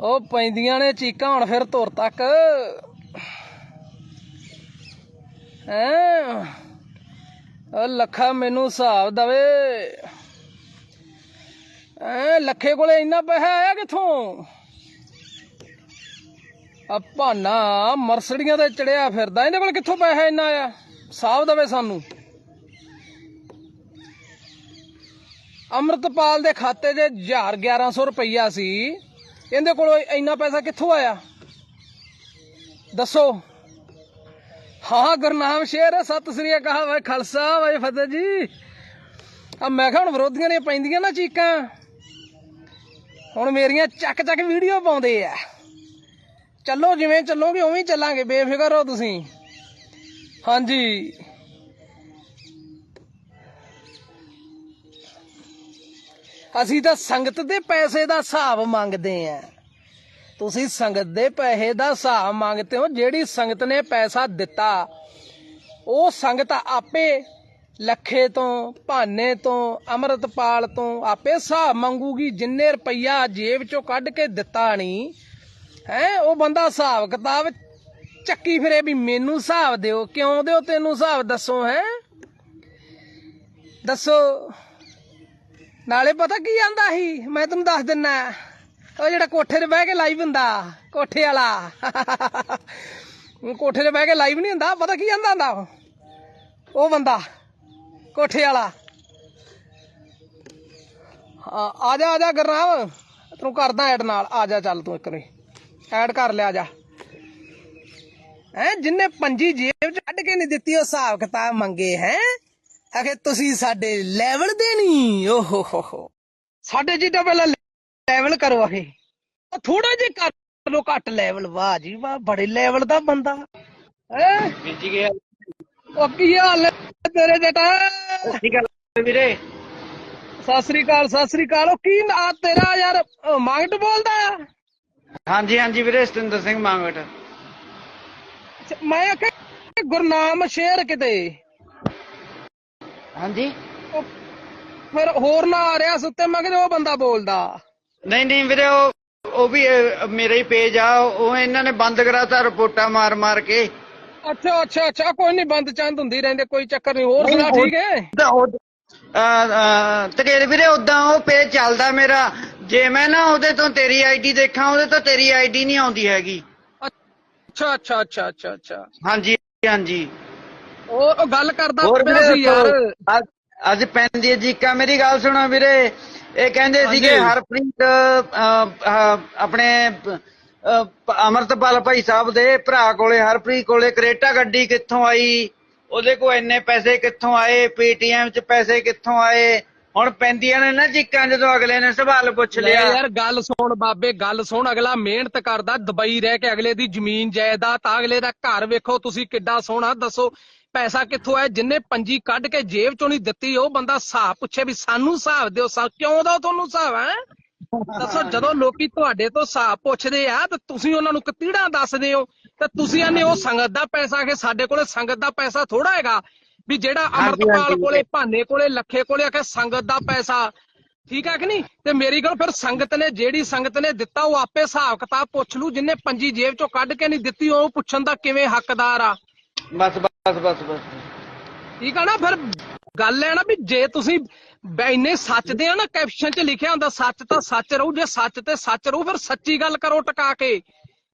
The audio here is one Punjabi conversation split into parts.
ਉਹ ਪੈਂਦੀਆਂ ਨੇ ਚੀਕਾਂ, ਹੁਣ ਫਿਰ ਧੁਰ ਤੱਕ। ਹੈਂ? ਉਹ ਲੱਖਾ ਮੈਨੂੰ ਹਿਸਾਬ ਦਵੇ। ਐ ਲੱਖੇ ਕੋਲੇ ਇੰਨਾ ਪੈਸਾ ਆਇਆ ਕਿੱਥੋਂ? ਆ ਭਾਨਾ ਮਰਸੜੀਆਂ ਤੇ ਚੜਿਆ ਫਿਰਦਾ, ਇਹਦੇ ਕੋਲ ਕਿੱਥੋਂ ਪੈਸਾ ਇੰਨਾ ਆਇਆ? ਹਿਸਾਬ ਦਵੇ ਸਾਨੂੰ। ਅੰਮ੍ਰਿਤਪਾਲ ਦੇ ਖਾਤੇ 'ਚ 1000 1100 ਰੁਪਈਆ ਸੀ। ਇਹਦੇ ਕੋਲ ਇੰਨਾ ਪੈਸਾ ਕਿੱਥੋਂ ਆਇਆ? ਦੱਸੋ। ਹਾਂ ਗੁਰਨਾਮ ਸ਼ੇਰ, ਸਤਿ ਸ੍ਰੀ ਅਕਾਲ ਵੇ ਖਾਲਸਾ ਵੇ ਫਤਿਹ ਜੀ। ਆ ਮੈਂ ਕਿਹਾ ਹੁਣ ਵਿਰੋਧੀਆਂ ਨੇ ਪੈਂਦੀਆਂ ਨਾ ਚੀਕਾਂ। ਹੁਣ ਮੇਰੀਆਂ ਚੱਕ ਚੱਕ ਵੀਡੀਓ ਪਾਉਂਦੇ ਆ। ਚੱਲੋ, ਜਿਵੇਂ ਚੱਲੋਗੇ ਉਵੇਂ ਚੱਲਾਂਗੇ। ਬੇਫਿਕਰ ਹੋ ਤੁਸੀਂ। ਹਾਂਜੀ। ਅਸੀਂ ਤਾਂ ਸੰਗਤ ਦੇ ਪੈਸੇ ਦਾ ਹਿਸਾਬ ਮੰਗਦੇ ਆ। ਤੁਸੀਂ ਸੰਗਤ ਦੇ ਪੈਸੇ ਦਾ ਹਿਸਾਬ ਮੰਗਦੇ ਹੋ, ਜਿਹੜੀ ਸੰਗਤ ਨੇ ਪੈਸਾ ਦਿੱਤਾ, ਉਹ ਸੰਗਤ ਆਪੇ ਲੱਖੇ ਤੋਂ, ਭਾਨੇ ਤੋਂ, ਅਮਰਤਪਾਲ ਤੋਂ ਆਪੇ ਹਿਸਾਬ ਮੰਗੂਗੀ, ਜਿੰਨੇ ਰੁਪਈਆ ਜੇਬ ਚੋਂ ਕੱਢ ਕੇ ਦਿੱਤਾ ਨਹੀਂ ਹੈ, ਉਹ ਬੰਦਾ ਹਿਸਾਬ ਕਿਤਾਬ ਚੱਕੀ ਫਿਰੇ ਵੀ ਮੈਨੂੰ ਹਿਸਾਬ ਦਿਓ, ਕਿਉਂ ਦਿਓ, ਤੈਨੂੰ ਹਿਸਾਬ ਦੱਸੋ, ਹੈ? ਦੱਸੋ। ਨਾਲੇ ਪਤਾ ਕੀ ਆਂਦਾ ਸੀ? ਮੈਂ ਤੁਹਾਨੂੰ ਦੱਸ ਦਿੰਨਾ। ਉਹ ਜਿਹੜਾ ਕੋਠੇ ਤੇ ਬਹਿ ਕੇ ਲਾਈਵ ਹੁੰਦਾ ਕੋਠੇ ਵਾਲਾ। ਕੋਠੇ ਤੇ ਬਹਿ ਕੇ ਲਾਈਵ ਨਹੀਂ ਹੁੰਦਾ ਪਤਾ ਕੀ ਆਂਦਾ ਹੁੰਦਾ ਉਹ? ਬੰਦਾ ਕੋਠੇ ਵਾਲਾ। ਹਾਂ, ਆ ਜਾ ਆ ਜਾ ਗਰਨਾਮ। ਤੈਨੂੰ ਕਰਦਾ ਐਡ ਨਾਲ। ਆ ਜਾ ਚੱਲ ਤੂੰ ਇੱਕ ਵਾਰੀ। ਐਡ ਕਰ ਲਿਆ ਜਾ। ਹੈ ਜਿੰਨੇ ਪੰਜੀ ਜੇਬ ਚ ਕੱਢ ਕੇ ਨਹੀਂ ਦਿੱਤੀ ਉਹ ਹਿਸਾਬ ਕਿਤਾਬ ਮੰਗੇ ਹੈ? ਆਖੇ ਤੁਸੀਂ ਸਾਡੇ ਲੈਵਲ ਦੇ ਨਹੀਂ। ਓਹੋ ਹੋ ਹੋ। ਸਾਡੇ ਜੀ ਤਾਂ ਪਹਿਲਾਂ ਲੈਵਲ ਕਰੋ ਆਖੇ ਉਹ ਥੋੜਾ ਜਿਹਾ ਕਰ ਲੋ ਘੱਟ ਲੈਵਲ ਵਾਹ ਜੀ ਵਾਹ ਬੜੇ ਲੈਵਲ ਦਾ ਬੰਦਾ। ਹੈ? ਵੀਰ ਜੀ ਗਿਆ ਉਹ ਕੀ ਹਾਲ ਹੈ ਤੇਰੇ ਜਟਾ ਸਹੀ ਗੱਲ ਹੈ ਵੀਰੇ? ਸਤਿ ਸ੍ਰੀ ਅਕਾਲ ਸਤਿ ਸ੍ਰੀ ਅਕਾਲ। ਉਹ ਕੀ ਤੇਰਾ ਯਾਰ? ਮੰਗਟ ਬੋਲਦਾ? ਹਾਂਜੀ ਹਾਂਜੀ ਵੀਰੇ ਸਤਿੰਦਰ ਸਿੰਘ ਮੰਗਟ। ਮੈਂ ਆਖਿਆ ਗੁਰਨਾਮ ਸ਼ੇਰ ਕਿਤੇ। ਹਾਂਜੀ। ਉਹ ਫਿਰ ਹੋਰ ਨਾ ਆ ਰਿਹਾ ਸੁੱਤੇ ਮੈਂ ਕਿਹਾ ਉਹ ਬੰਦਾ ਬੋਲਦਾ। ਨਹੀਂ ਨਹੀਂ ਵੀਰੇ ਉਹ ਉਹ ਵੀ ਅਹ, ਮੇਰਾ ਹੀ ਪੇਜ ਆ ਉਹ ਇਹਨਾਂ ਨੇ ਬੰਦ ਕਰਾਤਾ ਰਿਪੋਰਟਾਂ ਮਾਰ ਮਾਰ ਕੇ। ਅੱਛਾ ਅੱਛਾ ਅੱਛਾ ਕੋਈ ਨਹੀਂ ਬੰਦ ਚੰਦ ਹੁੰਦੀ ਰਹਿੰਦੇ ਕੋਈ ਚੱਕਰ ਨਹੀਂ ਹੋਰ ਸੁਣਾ ਠੀਕ ਹੈ? ਤਾਂ ਉਹ ਤਕੇਰ ਵੀਰੇ ਉਦਾਂ ਉਹ ਪੇਜ ਚੱਲਦਾ ਮੇਰਾ। ਜੇ ਮੈਂ ਨਾ ਉਹਦੇ ਤੋਂ ਤੇਰੀ ਆਈਡੀ ਦੇਖਾਂ ਉਹਦੇ ਤੋਂ ਤੇਰੀ ਆਈਡੀ ਨਹੀਂ ਆਉਂਦੀ ਹੈਗੀ। ਅੱਛਾ ਅੱਛਾ ਅੱਛਾ ਅੱਛਾ ਅੱਛਾ। ਹਾਂਜੀ ਹਾਂਜੀ। ਉਹ ਉਹ ਗੱਲ ਕਰਦਾ ਪਿਆ ਸੀ ਯਾਰ। ਅੱਜ- ਪੈਂਦੀ ਹੈ ਜੀਕਾ ਮੇਰੀ ਗੱਲ ਸੁਣੋ ਵੀਰੇ। ਇਹ ਕਹਿੰਦੇ। ਸੀਗੇ ਹਰਪ੍ਰੀਤ ਆਪਣੇ ਅਮਰਤਪਾਲ ਭਾਈ ਸਾਹਿਬ ਦੇ ਭਰਾ ਕੋਲੇ ਹਰਪ੍ਰੀਤ ਕੋਲੇ ਕਰੇਟਾ ਗੱਡੀ ਕਿੱਥੋਂ ਆਈ? ਉਹਦੇ ਕੋਲ ਇੰਨੇ ਪੈਸੇ ਕਿੱਥੋਂ ਆਏ? ਪੇਟੀਐਮ 'ਚ ਪੈਸੇ ਕਿੱਥੋਂ ਆਏ? ਹੁਣ ਪੈਂਦੀਆਂ ਨੇ ਨਾ ਚੀਕਾਂ ਜਦੋਂ ਅਗਲੇ ਨੇ ਸਵਾਲ ਪੁੱਛ ਲਿਆ। ਯਾਰ ਗੱਲ ਸੁਣ ਬਾਬੇ ਗੱਲ ਸੁਣ ਅਗਲਾ ਮਿਹਨਤ ਕਰਦਾ ਦੁਬਈ ਰਹਿ ਕੇ ਅਗਲੇ ਦੀ ਜ਼ਮੀਨ ਜਾਇਦਾਦ ਤਾਂ ਅਗਲੇ ਦਾ ਘਰ ਵੇਖੋ ਤੁਸੀਂ ਕਿੱਡਾ ਸੋਹਣਾ ਦੱਸੋ। ਪੈਸਾ ਕਿੱਥੋਂ ਆਇਆ? ਜਿੰਨੇ ਪੰਜੀ ਕੱਢ ਕੇ ਜੇਬ ਚੋਂ ਨਹੀਂ ਦਿੱਤੀ ਉਹ ਬੰਦਾ ਹਿਸਾਬ ਪੁੱਛੇ ਵੀ ਸਾਨੂੰ ਹਿਸਾਬ ਦਿਓ ਸਾ ਕਿਉਂ ਦਾ ਤੁਹਾਨੂੰ ਹਿਸਾਬ ਹੈ? ਦੱਸੋ ਜਦੋਂ ਲੋਕੀ ਤੁਹਾਡੇ ਤੋਂ ਹਿਸਾਬ ਪੁੱਛਦੇ ਆ ਤਾਂ ਤੁਸੀਂ ਉਹਨਾਂ ਨੂੰ ਕਤੀੜਾ ਦੱਸਦੇ ਹੋ। ਤੇ ਤੁਸੀਂ ਆਨੇ ਉਹ ਸੰਗਤ ਦਾ ਪੈਸਾ ਕਿ ਸਾਡੇ ਕੋਲੇ ਸੰਗਤ ਦਾ ਪੈਸਾ ਥੋੜਾ ਹੈਗਾ? ਵੀ ਜਿਹੜਾ ਹਾਂਜੀ। ਕੋਲੇ ਭਾਨੇ ਕੋਲੇ ਲੱਖੇ ਕੋਲੇ ਆ ਕੇ ਸੰਗਤ ਦਾ ਪੈਸਾ। ਠੀਕ ਹੈ ਕਿ ਨਹੀਂ? ਤੇ ਮੇਰੀ ਗੱਲ ਫਿਰ ਸੰਗਤ ਨੇ ਜਿਹੜੀ ਸੰਗਤ ਨੇ ਦਿੱਤਾ ਉਹ ਆਪੇ ਹਿਸਾਬ ਕਿਤਾਬ ਪੁੱਛ ਲੂ। ਜਿੰਨੇ ਪੰਜੀ ਜੇਬ ਚੋਂ ਕੱਢ ਕੇ ਨਹੀਂ ਦਿੱਤੀ ਉਹ ਪੁੱਛਣ ਦਾ ਕਿਵੇਂ ਹੱਕਦਾਰ ਆ? ਬਸ ਬਸ ਬਸ ਬਸ। ਠੀਕ ਆ ਨਾ ਫਿਰ ਗੱਲ ਹੈ ਨਾ ਵੀ ਜੇ ਤੁਸੀਂ ਇੰਨੇ ਸੱਚ ਦੇ ਆ ਨਾ ਕੈਪਸ਼ਨ 'ਚ ਲਿਖਿਆ ਹੁੰਦਾ ਸੱਚ ਤਾਂ ਸੱਚ ਰਹੂ ਜੇ ਸੱਚ ਤੇ ਸੱਚ ਰਹੂ ਫਿਰ ਸੱਚੀ ਗੱਲ ਕਰੋ ਟਕਾ ਕੇ।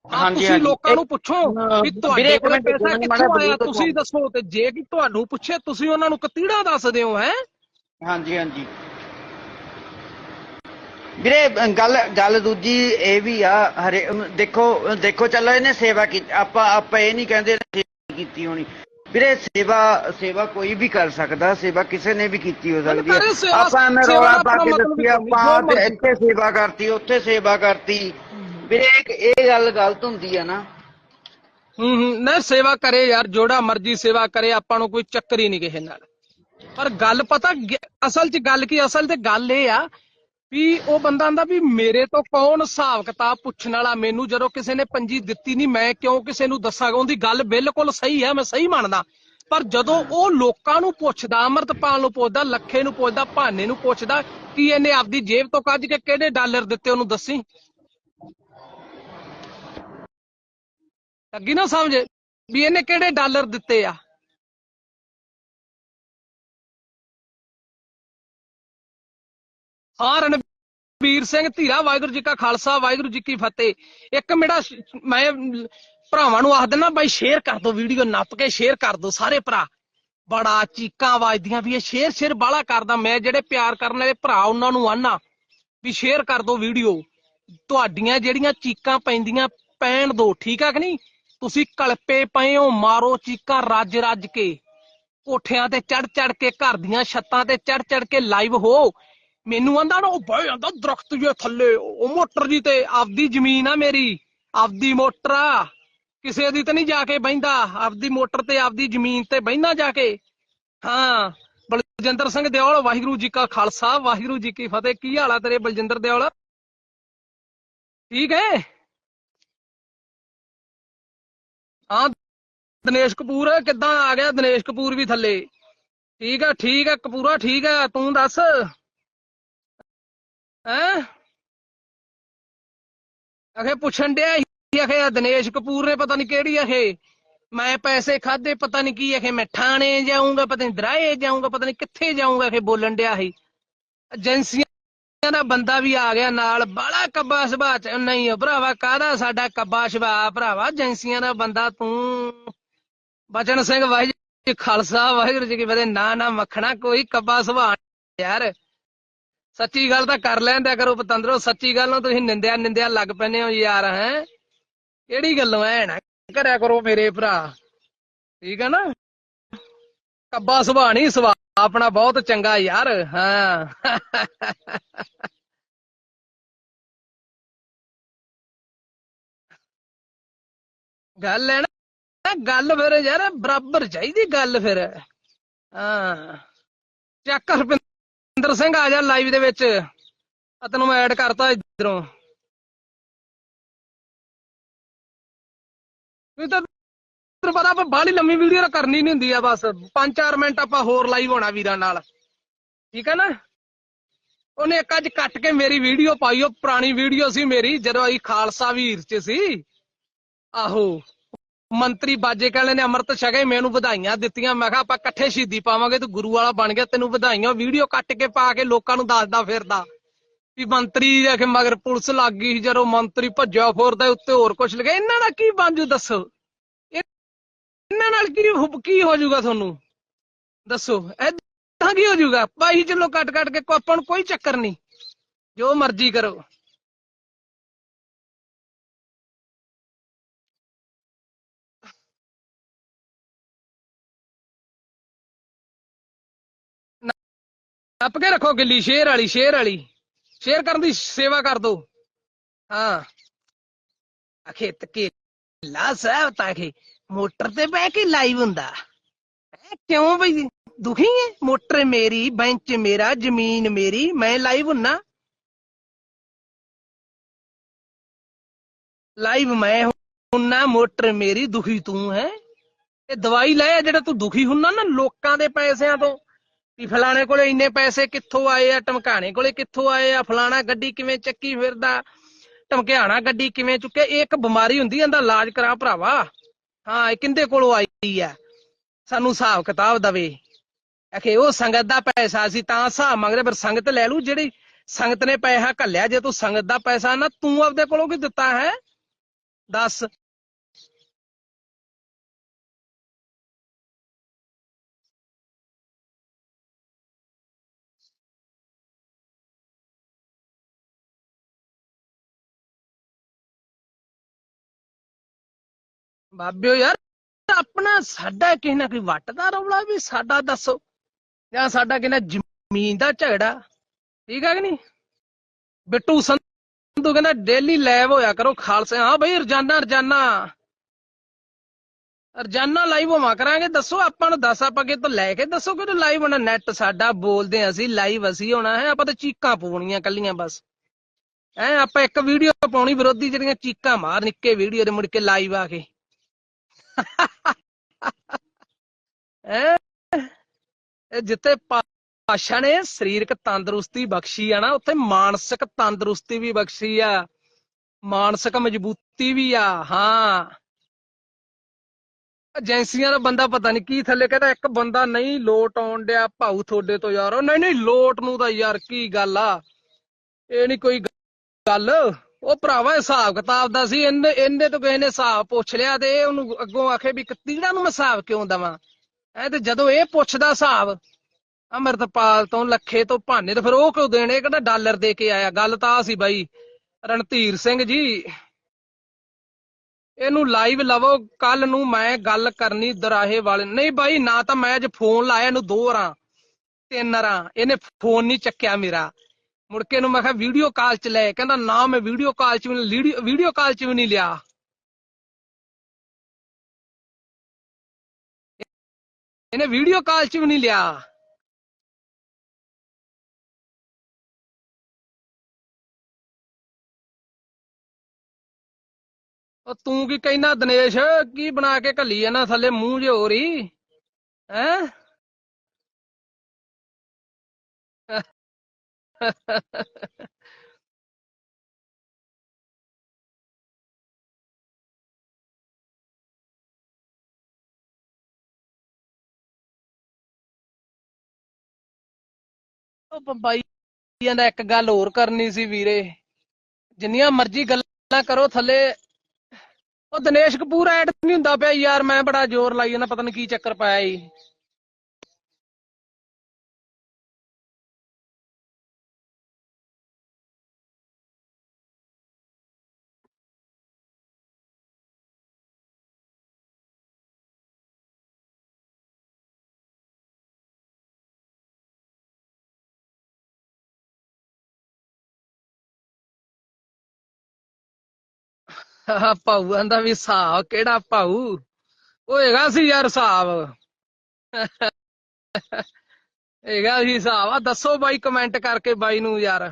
ਹਾਂਜੀ, ਤੁਸੀਂ ਹਾਂਜੀ। ਲੋਕਾਂ ਨੂੰ ਪੁੱਛੋ ਵੀ ਤੁਹਾਡੇ ਕੋਲ ਪੈਸਾ ਕਿੱਥੋਂ ਆਇਆ ਤੁਸੀਂ ਦੱਸੋ ਤੇ ਜੇ ਕਿ ਤੁਹਾਨੂੰ ਪੁੱਛੇ ਤੁਸੀਂ ਉਹਨਾਂ ਨੂੰ ਕਤੀੜਾ ਦੱਸਦੇ ਹੋ ਹੈ? ਹਾਂਜੀ ਹਾਂਜੀ। ਵੀਰੇ ਗੱਲ ਗੱਲ ਦੂਜੀ ਇਹ ਵੀ ਆ ਹਰੇ ਦੇਖੋ ਦੇਖੋ ਚੱਲੋ ਇਹਨੇ ਸੇਵਾ ਕੀਤੀ ਆਪਾਂ ਆਪਾਂ ਇਹ ਨਹੀਂ ਕਹਿੰਦੇ ਕੀਤੀ ਹੋਣੀ। ਵੀਰੇ ਸੇਵਾ ਸੇਵਾ ਕੋਈ ਵੀ ਕਰ ਸਕਦਾ ਸੇਵਾ ਕਿਸੇ ਨੇ ਵੀ ਕੀਤੀ ਹੋ ਸਕਦੀ ਹੈ। ਆਪਾਂ ਸੇਵਾ ਰੌਲਾ ਪਾ ਕੇ ਦੱਸੀ ਆਪਾਂ ਤੇ। ਇੱਥੇ ਸੇਵਾ ਕਰਤੀ ਉੱਥੇ ਸੇਵਾ ਕਰਤੀ। ਵੀਰੇ ਇੱਕ ਇਹ ਗੱਲ ਗਲਤ ਹੁੰਦੀ ਆ ਨਾ। ਹੂੰ ਹੂੰ ਨਾ ਸੇਵਾ ਕਰੇ ਯਾਰ ਜੋੜਾ ਮਰਜ਼ੀ ਸੇਵਾ ਕਰੇ ਆਪਾਂ ਨੂੰ ਕੋਈ ਚੱਕਰ ਹੀ ਨਹੀਂ ਕਿਸੇ ਨਾਲ। ਪਰ ਗੱਲ ਪਤਾ ਅਸਲ 'ਚ ਗੱਲ ਕੀ ਅਸਲ ਤੇ ਗੱਲ ਇਹ ਆ ਵੀ ਉਹ ਬੰਦਾ ਆਂਦਾ ਵੀ ਮੇਰੇ ਤੋਂ ਕੌਣ ਹਿਸਾਬ ਕਿਤਾਬ ਪੁੱਛਣ ਵਾਲਾ? ਮੈਨੂੰ ਜਦੋਂ ਕਿਸੇ ਨੇ ਪੰਜੀ ਦਿੱਤੀ ਨਹੀਂ, ਮੈਂ ਕਿਉਂ ਕਿਸੇ ਨੂੰ ਦੱਸਾਂਗਾ? ਉਹਦੀ ਗੱਲ ਬਿਲਕੁਲ ਸਹੀ ਹੈ, ਮੈਂ ਸਹੀ ਮੰਨਦਾ। ਪਰ ਜਦੋਂ ਉਹ ਲੋਕਾਂ ਨੂੰ ਪੁੱਛਦਾ, ਅਮਰਤਪਾਲ ਨੂੰ ਪੁੱਛਦਾ, ਲੱਖੇ ਨੂੰ ਪੁੱਛਦਾ, ਭਾਨੇ ਨੂੰ ਪੁੱਛਦਾ, ਕਿ ਇਹਨੇ ਆਪਦੀ ਜੇਬ ਤੋਂ ਕੱਢ ਕੇ ਕਿਹੜੇ ਡਾਲਰ ਦਿੱਤੇ ਉਹਨੂੰ ਦੱਸੀ? ਲੱਗੀ ਨਾ ਸਮਝ ਵੀ ਇਹਨੇ ਕਿਹੜੇ ਡਾਲਰ ਦਿੱਤੇ ਆ? ਹਾਂ ਵੀਰ ਸਿੰਘ ਧੀਰਾ, ਵਾਹਿਗੁਰੂ ਜੀ ਕਾ ਖਾਲਸਾ, ਵਾਹਿਗੁਰੂ ਜੀ ਕੀ ਫਤਿਹ। ਇੱਕ ਮੇਰਾ ਮੈਂ ਭਰਾਵਾਂ ਨੂੰ ਆਖ ਦਿੰਦਾ ਬਾਈ ਸ਼ੇਅਰ ਕਰ ਦਿਓ ਵੀਡੀਓ ਨੱਪ ਕੇ ਸ਼ੇਅਰ ਕਰ ਦਿਓ ਸਾਰੇ ਭਰਾ। ਬੜਾ ਚੀਕਾਂ ਵੱਜਦੀਆਂ ਵੀ ਇਹ ਸ਼ੇਅਰ ਸ਼ੇਅਰ ਬਾਲਾ ਕਰਦਾ। ਮੈਂ ਜਿਹੜੇ ਪਿਆਰ ਕਰਨ ਵਾਲੇ ਭਰਾ ਉਹਨਾਂ ਨੂੰ ਆਨਾ ਵੀ ਸ਼ੇਅਰ ਕਰ ਦਿਓ ਵੀਡੀਓ ਤੁਹਾਡੀਆਂ ਜਿਹੜੀਆਂ ਚੀਕਾਂ ਪੈਂਦੀਆਂ, ਪੈਣ ਦੋ, ਠੀਕ ਆ ਕਿ ਨਹੀਂ? ਤੁਸੀਂ ਕਲਪੇ ਪਏ ਹੋ, ਮਾਰੋ ਚੀਕਾਂ ਰੱਜ ਰੱਜ ਕੇ। ਕੋਠਿਆਂ ਤੇ ਚੜ ਚੜ ਕੇ, ਘਰ ਦੀਆਂ ਛੱਤਾਂ ਤੇ ਚੜ ਚੜ ਕੇ ਲਾਈਵ ਹੋ। ਮੈਨੂੰ ਆਂਦਾ ਨਾ, ਉਹ ਬਹਿ ਜਾਂਦਾ ਦਰਖਤ ਜੇ ਥੱਲੇ। ਉਹ ਮੋਟਰ ਜੀ ਤੇ ਆਪਦੀ ਜ਼ਮੀਨ ਆ ਮੇਰੀ, ਆਪਦੀ ਮੋਟਰ ਆ। ਕਿਸੇ ਦੀ ਤੇ ਨਹੀਂ ਜਾ ਕੇ ਬਹਿੰਦਾ, ਆਪਦੀ ਮੋਟਰ ਤੇ ਆਪਦੀ ਜ਼ਮੀਨ ਤੇ ਬਹਿੰਦਾ ਜਾ ਕੇ। ਹਾਂ, ਬਲਜਿੰਦਰ ਸਿੰਘ ਦਿਓਲ, ਵਾਹਿਗੁਰੂ ਜੀ ਕਾ ਖਾਲਸਾ, ਵਾਹਿਗੁਰੂ ਜੀ ਕੀ ਫਤਿਹ। ਕੀ ਹਾਲ ਆ ਤੇਰੇ ਬਲਜਿੰਦਰ ਦਿਓਲ? ਠੀਕ ਹੈ? ਹਾਂ, ਦਿਨੇਸ਼ ਕਪੂਰ, ਕਿੱਦਾਂ ਆ ਗਿਆ ਦਿਨੇਸ਼ ਕਪੂਰ ਵੀ ਥੱਲੇ? ਠੀਕ ਆ ਠੀਕ ਆ, ਕਪੂਰਾ ਠੀਕ ਆ, ਤੂੰ ਦੱਸ। ਹੈਂ? ਅਖੇ ਪੁੱਛਣ ਡਿਆ ਸੀ ਅਖੇ ਆਹ ਦਿਨੇਸ਼ ਕਪੂਰ ਨੇ ਪਤਾ ਨਹੀਂ ਕਿਹੜੀ ਅਖੇ। ਮੈਂ ਪੈਸੇ ਖਾਦੇ ਪਤਾ ਨਹੀਂ ਕੀ ਅਖੇ ਮੈਂ ਥਾਣੇ ਜਾਊਂਗਾ, ਪਤਾ ਨਹੀਂ ਦਰਾਏ ਜਾਊਂਗਾ, ਪਤਾ ਨਹੀਂ ਕਿੱਥੇ ਜਾਊਂਗਾ ਅਖੇ ਬੋਲਣ ਡਿਆ ਸੀ। ਏਜੰਸੀਆਂ ਦਾ ਬੰਦਾ ਵੀ ਆ ਗਿਆ ਨਾਲ ਬਾਲਾ ਕੱਬਾ ਸੁਭਾਅ ਚ, ਨਹੀਂ ਓ ਭਰਾਵਾ ਕਾਹਦਾ ਸਾਡਾ ਕੱਬਾ ਸੁਭਾਅ, ਭਰਾਵਾ ਏਜੰਸੀਆਂ ਦਾ ਬੰਦਾ ਤੂੰ। ਬਚਨ ਸਿੰਘ ਵਾਹਿਗੁਰੂ ਜੀ ਖਾਲਸਾ, ਵਾਹਿਗੁਰੂ ਜੀ ਕੀ ਫਤਿਹ, ਨਾ ਨਾ ਮੱਖਣਾ ਕੋਈ ਕੱਬਾ ਸੁਭਾਅ ਯਾਰ। ਸੱਚੀ ਗੱਲ ਤਾਂ ਕਰ ਲੈਂਦਿਆ ਕਰੋ ਪਤੰਦਰੋ, ਸੱਚੀ ਗੱਲ ਨੂੰ ਤੁਸੀਂ ਨਿੰਦਿਆ ਨਿੰਦਿਆ ਲੱਗ ਪੈਨੇ ਹੋ ਯਾਰ, ਹੈ? ਕਿਹੜੀ ਗੱਲੋਂ ਐ ਨਾ? ਕਰਿਆ ਕਰੋ ਮੇਰੇ ਭਰਾ। ਠੀਕ ਹੈ ਨਾ? ਕੱਬਾ ਸੁਭਾਅ ਨਹੀਂ, ਸੁਭਾਅ ਆਪਣਾ ਬਹੁਤ ਚੰਗਾ ਯਾਰ, ਹਾਂ। ਗੱਲ ਹੈ ਨਾ, ਗੱਲ ਫਿਰ ਯਾਰ ਬਰਾਬਰ ਚਾਹੀਦੀ ਗੱਲ ਫਿਰ, ਹਾਂ। ਚੱਕ ਹਰਪਿੰਦਰ ਸਿੰਘ, ਆ ਜਾ ਲਾਈਵ ਦੇ ਵਿੱਚ। ਆ ਤੈਨੂੰ ਮੈਂ ਐਡ ਕਰਤਾ ਇਧਰੋਂ। ਇਹ ਤਾਂ ਤੈਨੂੰ ਪਤਾ ਆਪਾਂ ਬਾਹਲੀ ਲੰਮੀ ਵੀਡੀਓ ਕਰਨੀ ਨਹੀਂ ਹੁੰਦੀ ਆ ਬਸ। 5-4 ਮਿੰਟ ਆਪਾਂ ਹੋਰ ਲਾਈਵ ਹੋਣਾ ਵੀਰਾਂ ਨਾਲ। ਠੀਕ ਹੈ ਨਾ? ਉਹਨੇ ਇੱਕ ਅੱਜ ਕੱਟ ਕੇ ਮੇਰੀ ਵੀਡੀਓ ਪਾਈ, ਉਹ ਪੁਰਾਣੀ ਵੀਡੀਓ ਸੀ ਮੇਰੀ, ਜਦੋਂ ਅਸੀਂ ਖਾਲਸਾ ਵੀਰ ਚ ਸੀ। ਆਹੋ। ਮੰਤਰੀ ਬਾਜੇ ਕਹਿੰਦੇ ਨੇ ਅੰਮ੍ਰਿਤ ਛਕੇ, ਮੈਨੂੰ ਵਧਾਈਆਂ ਦਿੱਤੀਆਂ। ਮੈਂ ਕਿਹਾ, ਆਪਾਂ ਇਕੱਠੇ ਸ਼ਹੀਦੀ ਪਾਵਾਂਗੇ ਤੂੰ ਗੁਰੂ ਵਾਲਾ ਬਣ ਗਿਆ, ਤੈਨੂੰ ਵਧਾਈਆਂ। ਵੀਡੀਓ ਕੱਟ ਕੇ ਪਾ ਕੇ ਲੋਕਾਂ ਨੂੰ ਦੱਸਦਾ ਫਿਰਦਾ। ਵੀ ਮੰਤਰੀ ਆ ਕੇ ਮਗਰ ਪੁਲਿਸ ਲੱਗ ਗਈ ਜਦੋਂ ਮੰਤਰੀ ਭੱਜਿਆ ਫੋਰਦਾ ਉੱਤੇ ਹੋਰ ਕੁਝ ਲਿਖਿਆ। ਇਹਨਾਂ ਦਾ ਕੀ ਬਾਂਝੂ ਦੱਸੋ? ਇਹਨਾਂ ਨਾਲ ਕੀ ਹੁ- ਕੀ ਹੋ ਜਾਊਗਾ ਤੁਹਾਨੂੰ? ਦੱਸੋ। ਏਦਾਂ ਕੀ ਹੋ ਜਾਊਗਾ? ਭਾਈ ਚਲੋ ਕੱਟ ਕੱਟ ਕੇ ਆਪਾਂ ਨੂੰ ਕੋਈ ਚੱਕਰ ਨਹੀਂ। ਜੋ ਮਰਜ਼ੀ ਕਰੋ। ਟੱਪ ਕੇ ਰੱਖੋ ਗਿੱਲੀ, ਸ਼ੇਰ ਵਾਲੀ ਸ਼ੇਰ ਵਾਲੀ। ਸ਼ੇਰ ਕਰਨ ਦੀ ਸੇਵਾ ਕਰ ਦੋ। ਹਾਂ। ਅਖੇ ਤਕੇ ਲਾ ਸਾਹਿਬ, ਤਾਂ ਕਿ ਮੋਟਰ ਤੇ ਬਹਿ ਕੇ ਲਾਈਵ ਹੁੰਦਾ। ਕਿਉਂ ਬਈ ਦੁਖੀ ਹੈ ਮੋਟਰ ਮੇਰੀ, ਬੈਂਚ ਮੇਰਾ, ਜ਼ਮੀਨ ਮੇਰੀ, ਮੈਂ ਲਾਈਵ ਹੁੰਨਾ। ਲਾਈਵ ਮੈਂ ਹੁੰਨਾ, ਮੋਟਰ ਮੇਰੀ, ਦੁਖੀ ਤੂੰ ਹੈ? ਇਹ ਦਵਾਈ ਲੈ ਆ, ਜਿਹੜਾ ਤੂੰ ਦੁਖੀ ਹੁੰਨਾ ਨਾ, ਲੋਕਾਂ ਦੇ ਪੈਸਿਆਂ ਤੋਂ। ਵੀ ਫਲਾਣੇ ਕੋਲੇ ਇੰਨੇ ਪੈਸੇ ਕਿੱਥੋਂ ਆਏ ਆ? ਟਮਕਾਣੇ ਕੋਲੇ ਕਿੱਥੋਂ ਆਏ ਆ? ਫਲਾਣਾ ਗੱਡੀ ਕਿਵੇਂ ਚੱਕੀ ਫਿਰਦਾ? ਟਮਕਿਆਣਾ ਗੱਡੀ ਕਿਵੇਂ ਚੁੱਕਿਆ? ਇਹ ਇੱਕ ਬਿਮਾਰੀ ਹੁੰਦੀ ਇਹਦਾ ਇਲਾਜ ਕਰਾ ਭਰਾਵਾ। ਹਾਂ, ਇਹ ਕਿੰਦੇ ਕੋਲੋਂ ਆਈ ਆ? ਸਾਨੂੰ ਹਿਸਾਬ ਕਿਤਾਬ ਦਵੇ। ਅਖੇ, ਉਹ ਸੰਗਤ ਦਾ ਪੈਸਾ ਸੀ, ਤਾਂ ਹਿਸਾਬ ਮੰਗਦੇ ਪਰ ਸੰਗਤ ਲੈ ਲੂ ਜਿਹੜੀ ਸੰਗਤ ਨੇ ਪੈਸਾ ਘੱਲਿਆ, ਜੇ ਤੂੰ ਸੰਗਤ ਦਾ ਪੈਸਾ ਨਾ, ਤੂੰ ਆਪਦੇ ਕੋਲੋਂ ਕੀ ਦਿੱਤਾ ਹੈ? ਦੱਸ। ਬਾਬਿਓ ਯਾਰ, ਆਪਣਾ ਸਾਡਾ ਕਿਸੇ ਨਾ ਕੋਈ ਵੱਟ ਦਾ ਰੌਲਾ ਵੀ ਸਾਡਾ ਦੱਸੋ। ਜਾਂ ਸਾਡਾ ਕਿਹਨਾਂ ਜ਼ਮੀਨ ਦਾ ਝਗੜਾ। ਠੀਕ ਹੈ ਕਿ ਨਹੀਂ? ਬਿੱਟੂ ਸੰਧੂ ਕਹਿੰਦਾ, ਡੇਲੀ ਲਾਈਵ ਹੋਇਆ ਕਰੋ ਖਾਲਸੇ। ਹਾਂ ਬਈ, ਰੋਜ਼ਾਨਾ ਰੋਜ਼ਾਨਾ। ਰੋਜ਼ਾਨਾ ਲਾਈਵ ਹੋਵਾਂ ਕਰਾਂਗੇ। ਦੱਸੋ, ਆਪਾਂ ਨੂੰ ਦੱਸ, ਆਪਾਂ ਕਿਤੋਂ ਲੈ ਕੇ ਦੱਸੋ ਕਿ ਲਾਈਵ ਹੋਣਾ? ਨੈਟ ਸਾਡਾ ਬੋਲਦੇ ਹਾਂ ਅਸੀਂ, ਲਾਈਵ ਅਸੀਂ ਹੋਣਾ ਹੈ। ਆਪਾਂ ਤਾਂ ਚੀਕਾਂ ਪਾਉਣੀਆਂ ਕੱਲੀਆਂ ਬਸ। ਐ ਆਪਾਂ ਇੱਕ ਵੀਡੀਓ ਪਾਉਣੀ ਵਿਰੋਧੀ, ਜਿਹੜੀਆਂ ਚੀਕਾਂ ਮਾਰ, ਨਿੱਕੇ ਵੀਡੀਓ ਦੇ ਮੁੜ ਕੇ ਲਾਈਵ ਆ ਕੇ। ਇਹ ਜਿੱਥੇ ਪਾਸ਼ਾ ਨੇ ਸਰੀਰਕ ਤੰਦਰੁਸਤੀ ਬਖਸ਼ੀ ਆ ਨਾ, ਉੱਥੇ ਮਾਨਸਿਕ ਤੰਦਰੁਸਤੀ ਵੀ ਬਖਸ਼ੀ ਆ, ਮਾਨਸਿਕ ਮਜ਼ਬੂਤੀ ਵੀ ਆ, ਹਾਂ। ਏਜੰਸੀਆਂ ਦਾ ਬੰਦਾ ਪਤਾ ਨਹੀਂ ਕੀ ਥੱਲੇ ਕਹਿੰਦਾ, ਇੱਕ ਬੰਦਾ ਨਹੀਂ ਲੋਟ ਆਉਣ ਡਿਆ ਭਾਊ ਤੁਹਾਡੇ ਤੋਂ ਯਾਰ, ਉਹ ਨਹੀਂ ਨਹੀਂ, ਲੋਟ ਨੂੰ ਤਾਂ ਯਾਰ ਕੀ ਗੱਲ ਆ, ਇਹ ਨਹੀਂ ਕੋਈ ਗੱਲ। ਉਹ ਭਰਾਵਾ ਹਿਸਾਬ ਕਿਤਾਬ ਦਾ ਸੀ, ਇਹਨੇ ਇਹਨੇ ਤੋਂ ਕਿਸੇ ਨੇ ਹਿਸਾਬ ਪੁੱਛ ਲਿਆ ਤੇ ਇਹ ਉਹਨੂੰ ਅੱਗੋਂ ਆਖੇ ਵੀ ਕਤੀੜਾ ਨੂੰ ਮੈਂ ਹਿਸਾਬ ਕਿਉਂ ਦਵਾਂ? ਐ ਤੇ ਜਦੋਂ ਇਹ ਪੁੱਛਦਾ ਹਿਸਾਬ, ਅਮਰਤਪਾਲ ਤੋਂ ਲੱਖੇ ਤੋਂ ਭਾਨੇ, ਤੇ ਫਿਰ ਉਹ ਕਿਉਂ ਦੇਣੇ? ਕਿਹੜਾ ਡਾਲਰ ਦੇ ਕੇ ਆਇਆ। ਗੱਲ ਤਾਂ ਆ ਸੀ ਬਾਈ, ਰਣਧੀਰ ਸਿੰਘ ਜੀ, ਇਹਨੂੰ ਲਾਈਵ ਲਵੋ ਕੱਲ ਨੂੰ ਮੈਂ ਗੱਲ ਕਰਨੀ ਦਰਾਹੇ ਵਾਲੇ ਨਹੀਂ ਬਾਈ, ਨਾ ਤਾਂ ਮੈਂ ਅੱਜ ਫੋਨ ਲਾਇਆ, ਇਹਨੂੰ ਦੋ ਰਾਂ ਤਿੰਨ ਰਾਂ ਇਹਨੇ ਫੋਨ ਨਹੀਂ ਚੱਕਿਆ ਮੇਰਾ। ਮੁੜ ਕੇ ਨੂੰ ਮੈਂ ਕਿਹਾ ਵੀਡੀਓ ਕਾਲ ਚ ਲੈ। ਕਹਿੰਦਾ, ਨਾ ਮੈਂ ਵੀਡੀਓ ਕਾਲ ਚ ਵੀ ਵੀਡੀਓ ਕਾਲ ਚ ਵੀ ਨਹੀਂ ਲਿਆ। ਇਹਨੇ ਵੀਡੀਓ ਕਾਲ ਚ ਵੀ ਨਹੀਂ ਲਿਆ। ਉਹ ਤੂੰ ਕੀ ਕਹਿਣਾ ਦਿਨੇਸ਼? ਕੀ ਬਣਾ ਕੇ ਘੱਲੀ ਨਾ ਥੱਲੇ ਮੂੰਹ ਜੇ ਹੋ ਰਹੀ। ਹੈ? ਉਹ ਬੰਬਾਈਆਂ ਦਾ ਇੱਕ ਗੱਲ ਹੋਰ ਕਰਨੀ ਸੀ ਵੀਰੇ। ਜਿੰਨੀਆਂ ਮਰਜ਼ੀ ਗੱਲਾਂ ਕਰੋ ਥੱਲੇ। ਉਹ ਦਿਨੇਸ਼ ਕਪੂਰ ਐਡ ਨਹੀਂ ਹੁੰਦਾ ਪਿਆ ਯਾਰ, ਮੈਂ ਬੜਾ ਜ਼ੋਰ ਲਾਈ ਜਾਂਦਾ, ਪਤਾ ਨਹੀਂ ਕੀ ਚੱਕਰ ਪਾਇਆ ਈ। ਆਹ ਭਾਊਆਂ ਦਾ ਵੀ ਹਿਸਾਬ ਕਿਹੜਾ ਭਾਊ? ਉਹ ਹੈਗਾ ਸੀ ਯਾਰ ਹਿਸਾਬ। ਹੈਗਾ ਸੀ ਹਿਸਾਬ। ਆ ਦੱਸੋ ਬਾਈ ਕਮੈਂਟ ਕਰਕੇ ਬਾਈ ਨੂੰ ਯਾਰ।